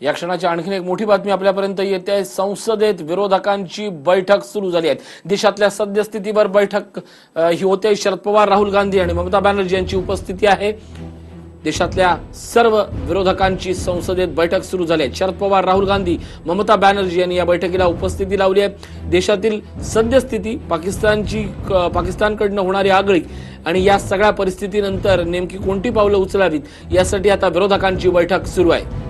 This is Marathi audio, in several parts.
या क्षणाची आणखीन एक मोठी बातमी आपल्यापर्यंत येते. आहे संसदेत विरोधकांची बैठक सुरू झाली आहे. देशातल्या सद्यस्थितीवर बैठक ही होते. शरद पवार राहुल गांधी आणि ममता बॅनर्जी यांची उपस्थिती आहे. देशातल्या सर्व विरोधकांची संसदेत बैठक सुरू झाली आहे. शरद पवार राहुल गांधी ममता बॅनर्जी यांनी या बैठकीला उपस्थिती लावली आहे. देशातील सद्यस्थिती पाकिस्तानची क- पाकिस्तानकडनं होणारी आगळी आणि या सगळ्या परिस्थितीनंतर नेमकी कोणती पावलं उचलावीत यासाठी आता विरोधकांची बैठक सुरू आहे.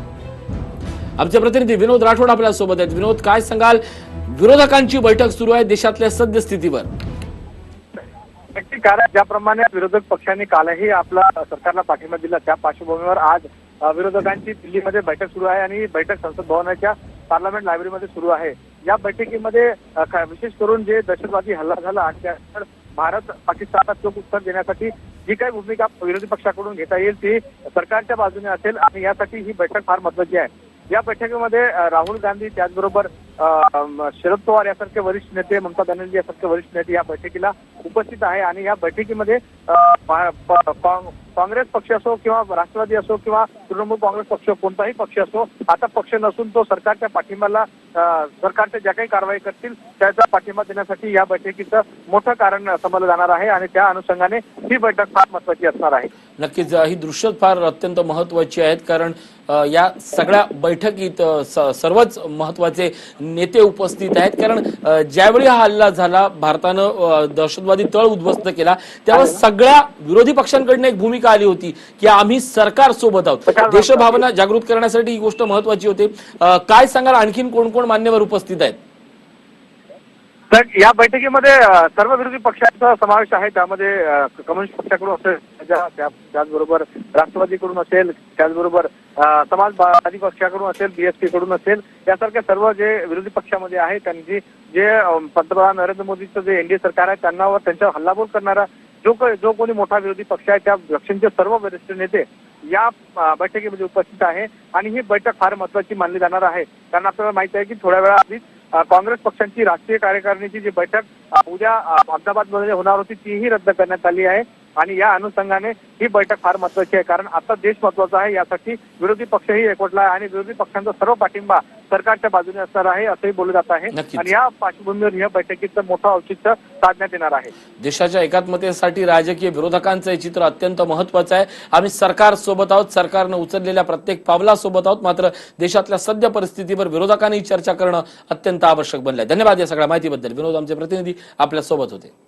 आमचे प्रतिनिधी विनोद राठोड आपल्यासोबत आहेत. विनोद काय सांगाल? विरोधकांची बैठक सुरू आहे देशातल्या सद्यस्थितीवर. कारण ज्याप्रमाणे विरोधक पक्षांनी कालही आपला सरकारला पाठिंबा दिला त्या पार्श्वभूमीवर आज विरोधकांची दिल्लीमध्ये बैठक सुरू आहे आणि बैठक संसद भवनाच्या पार्लमेंट लायब्ररीमध्ये सुरू आहे. या बैठकीमध्ये विशेष करून जे दहशतवादी हल्ला झाला आणि त्यानंतर भारत पाकिस्तानला चोख उत्तर देण्यासाठी जी काही भूमिका विरोधी पक्षाकडून घेता येईल ती सरकारच्या बाजूने असेल आणि यासाठी ही बैठक फार महत्वाची आहे. या बैठकीमध्ये राहुल गांधी त्याचबरोबर शरद पवार यासारखे वरिष्ठ नेते ममता बॅनर्जी यासारखे वरिष्ठ नेते या बैठकीला उपस्थित आहे. आणि या बैठकीमध्ये काँग्रेस पक्ष असो किंवा राष्ट्रवादी असो किंवा तृणमूल काँग्रेस पक्ष कोणताही पक्ष असो आता पक्ष नसून तो सरकारच्या पाठिंब्याला सरकारच्या ज्या काही कारवाई करतील त्याचा पाठिंबा देण्यासाठी या बैठकीचं मोठं कारण समजलं जाणार आहे आणि त्या अनुषंगाने ही बैठक फार महत्वाची असणार आहे. नक्कीच ही दृश्य फार अत्यंत महत्वाची आहेत कारण या सगळ्या बैठकीत सर्वच महत्त्वाचे नेते उपस्थित आहेत. कारण ज्यावेळी हा हल्ला झाला भारतानं दहशतवादी तळ उद्ध्वस्त केला त्यावेळेस सगळ्या विरोधी पक्षांकडनं एक भूमिका आली होती की आम्ही सरकार सोबत आहोत. देशभावना जागृत करण्यासाठी ही गोष्ट महत्वाची होती. काय सांगाल? आणखीन कोण कोण मान्यवर उपस्थित आहेत? तर या बैठकीमध्ये सर्व विरोधी पक्षांचा समावेश आहे. त्यामध्ये कम्युनिस्ट पक्षाकडून असेल त्या- त्या- त्याचबरोबर राष्ट्रवादीकडून असेल त्याचबरोबर समाजवादी पक्षाकडून असेल बीएसपी कडून असेल यासारख्या सर्व जे विरोधी पक्षामध्ये आहे त्यांची जे पंतप्रधान नरेंद्र मोदीचं जे एनडीए सरकार आहे त्यांनावर त्यांच्यावर हल्लाबोल करणारा जो जो कोणी मोठा विरोधी पक्ष आहे त्या पक्षांचे सर्व वरिष्ठ नेते या बैठकीमध्ये उपस्थित आहे आणि ही बैठक फार महत्वाची मानली जाणार आहे. कारण आपल्याला माहिती आहे की थोड्या वेळाआधीच काँग्रेस पक्षांची राष्ट्रीय कार्यकारिणीची जी बैठक उद्या अहमदाबादमध्ये होणार होती तीही रद्द करण्यात आली आहे. आणि या अनुषंगाने ही बैठक फार महत्वाची आहे. कारण आता देश महत्त्वाचा आहे यासाठी विरोधी पक्षही एकवटला आहे आणि विरोधी पक्षांचा सर्व पाठिंबा सरकारच्या बाजूने असणार आहे असंही बोललं जात आहे. आणि या पार्श्वभूमीवर या बैठकीचं मोठं औचित्य साधण्यात येणार आहे. देशाच्या एकात्मतेसाठी राजकीय विरोधकांचं हे चित्र अत्यंत महत्वाचं आहे. आम्ही सरकार सोबत आहोत सरकारनं उचललेल्या प्रत्येक पावलासोबत आहोत मात्र देशातल्या सद्य परिस्थितीवर विरोधकांनी चर्चा करणं अत्यंत आवश्यक बनलंय. धन्यवाद या सगळ्या माहितीबद्दल. विनोद आमचे प्रतिनिधी आपल्यासोबत होते.